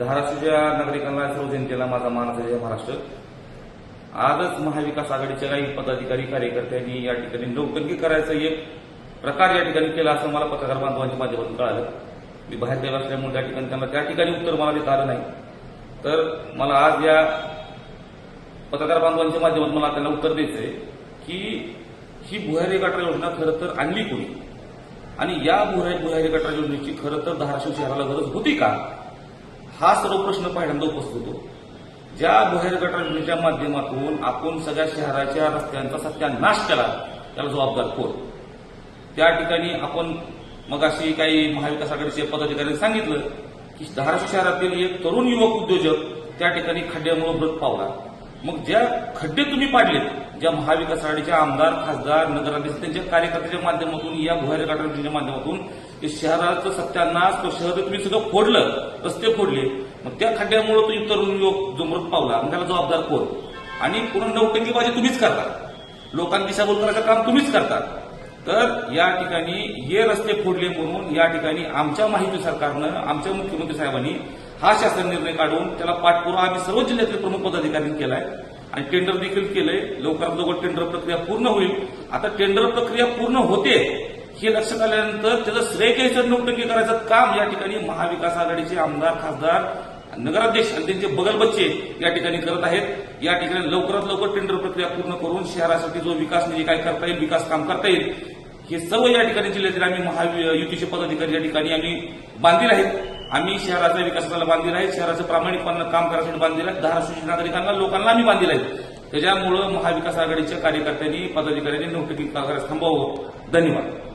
धाराशिवच्या नागरिकांना सर्व जनतेला माझा मानाचा जय महाराष्ट्र. आजच महाविकास आघाडीच्या काही पदाधिकारी कार्यकर्त्यांनी या ठिकाणी नौटंकी करायचा एक प्रकार या ठिकाणी केला असं मला पत्रकार बांधवांच्या माध्यमातून कळालं. मी बाहेर गेलो असल्यामुळे त्या ठिकाणी त्यांना त्या ठिकाणी उत्तर मला देता आलं नाही. तर मला आज या पत्रकार बांधवांच्या माध्यमातून मला त्यांना उत्तर द्यायचंय की ही भुयारी गटार योजना खरं तर आणली कोणी? आणि या भुयारी भुयारी गटार योजनेची खरं तर धाराशिव शहराला गरज होती का? हा सर्व प्रश्न पहिल्यांदा उपस्थित होतो. ज्या भुयारी गटार माध्यमातून आपण सगळ्या शहराच्या रस्त्यांचा सत्यानाश केला त्याला जबाबदार कोण? त्या ठिकाणी आपण मग अशी काही महाविकास आघाडीचे पदाधिकाऱ्यांनी सांगितलं की धाराशिव शहरातील एक तरुण युवक उद्योजक त्या ठिकाणी खड्ड्यामुळे मृत पावला. मग ज्या खड्डे तुम्ही पाडलेत ज्या महाविकास आघाडीचे आमदार खासदार नगराध्यक्ष त्यांच्या कार्यकर्त्याच्या माध्यमातून या भुयारी गटार माध्यमातून ते शहराचं सत्यानाश तो शहर तुम्ही सगळं फोडलं रस्ते फोडले मग त्या खड्ड्यामुळे तो तरुण युवक जो मृत पावला मग त्याला जबाबदार कोण? आणि पूर्ण नौटंकीबाजी तुम्हीच करता. लोकांची दिशाभूल करायचं काम तुम्हीच करता. तर या ठिकाणी हे रस्ते फोडले म्हणून या ठिकाणी आमच्या माहिती सरकारनं आमच्या मुख्यमंत्री साहेबांनी हा शासन निर्णय काढून त्याला पाठपुरावा आम्ही सर्व जिल्ह्यातील प्रमुख पदाधिकाऱ्यांनी केलाय. आणि टेंडर देखील केलंय. लवकरात लवकर टेंडर प्रक्रिया पूर्ण होईल. आता टेंडर प्रक्रिया पूर्ण होते हे लक्षात आल्यानंतर त्याचं श्रेय घ्यायचं नौटंकी करायचं काम या ठिकाणी महाविकास आघाडीचे आमदार खासदार नगराध्यक्ष आणि त्यांचे बगल बच्चे या ठिकाणी करत आहेत. या ठिकाणी लवकरात लवकर टेंडर प्रक्रिया पूर्ण करून शहरासाठी जो विकास निधी काय करता येईल विकास काम करता येईल हे सर्व या ठिकाणी जिल्ह्यातील आम्ही महायुतीचे पदाधिकारी या ठिकाणी आम्ही बांधील आहेत. आम्ही शहराच्या विकासाला बांधील आहेत शहराचं प्रामाणिकपणानं काम करण्यासाठी बांधील आहेत. धाराशिवच्या नागरिकांना लोकांना आम्ही बांधील आहेत. त्याच्यामुळं महाविकास आघाडीच्या कार्यकर्त्यांनी पदाधिकाऱ्यांनी नोटिफिक थांबवावं. धन्यवाद.